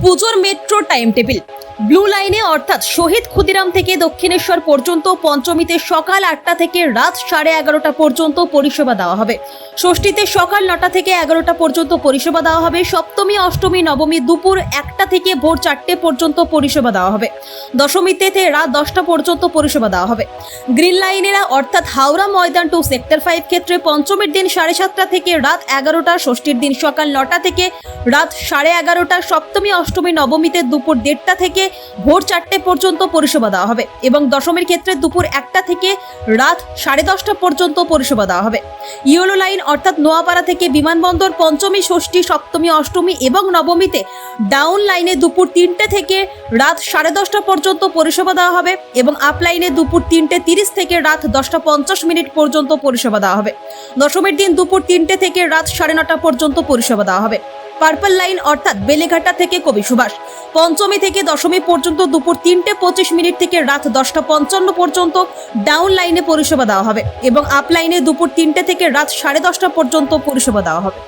পুজোর metro time table blue লাইনে অর্থাৎ শহীদ ক্ষুদিরাম থেকে দক্ষিণেশ্বর পর্যন্ত পঞ্চমীতে সকাল আটটা থেকে রাত সাড়ে এগারোটা পর্যন্ত পরিষেবা দেওয়া হবে। ষষ্ঠীতে সকাল নটা থেকে এগারোটা পর্যন্ত পরিষেবা দেওয়া হবে। সপ্তমী, অষ্টমী, নবমী দুপুর একটা থেকে ভোর চারটে পর্যন্ত পরিষেবা দেওয়া হবে। দশমীতে রাত দশটা পর্যন্ত পরিষেবা দেওয়া হবে। গ্রিন লাইনেরা অর্থাৎ Howrah Maidan to sector five ক্ষেত্রে পঞ্চমীর দিন সাড়ে সাতটা থেকে রাত এগারোটা, ষষ্ঠীর দিন সকাল নটা থেকে রাত সাড়ে এগারোটা, সপ্তমী, অষ্টমী, নবমীতে দুপুর দেড়টা থেকে ভোর চারটে পর্যন্ত পরিষেবা দেওয়া হবে এবং দশমীর ক্ষেত্রে দুপুর একটা থেকে রাত সাড়ে দশটা পর্যন্ত পরিষেবা দেওয়া হবে। ইয়েলো লাইন অর্থাৎ নোয়াপাড়া থেকে বিমানবন্দর পঞ্চমী, ষষ্ঠী, সপ্তমী, অষ্টমী এবং নবমীতে ডাউন লাইনে দুপুর তিনটে থেকে রাত সাড়ে দশটা পর্যন্ত পরিষেবা দেওয়া হবে এবং আপ লাইনে দুপুর তিনটে তিরিশ থেকে রাত দশটা পঞ্চাশ মিনিট পর্যন্ত পরিষেবা দেওয়া হবে। দশমীর দিন দুপুর তিনটে থেকে রাত সাড়ে নটা পর্যন্ত পরিষেবা দেওয়া হবে। পার্পল লাইন অর্থাৎ বেলেঘাটা থেকে কবি সুভাষ। পঞ্চমী থেকে দশমী পর্যন্ত দুপুর তিনটে পঁচিশ মিনিট থেকে রাত দশটা পঞ্চান্ন পর্যন্ত ডাউন লাইনে পরিষেবা দেওয়া হবে এবং আপ লাইনে দুপুর তিনটে থেকে রাত সাড়ে দশটা পর্যন্ত পরিষেবা দেওয়া হবে।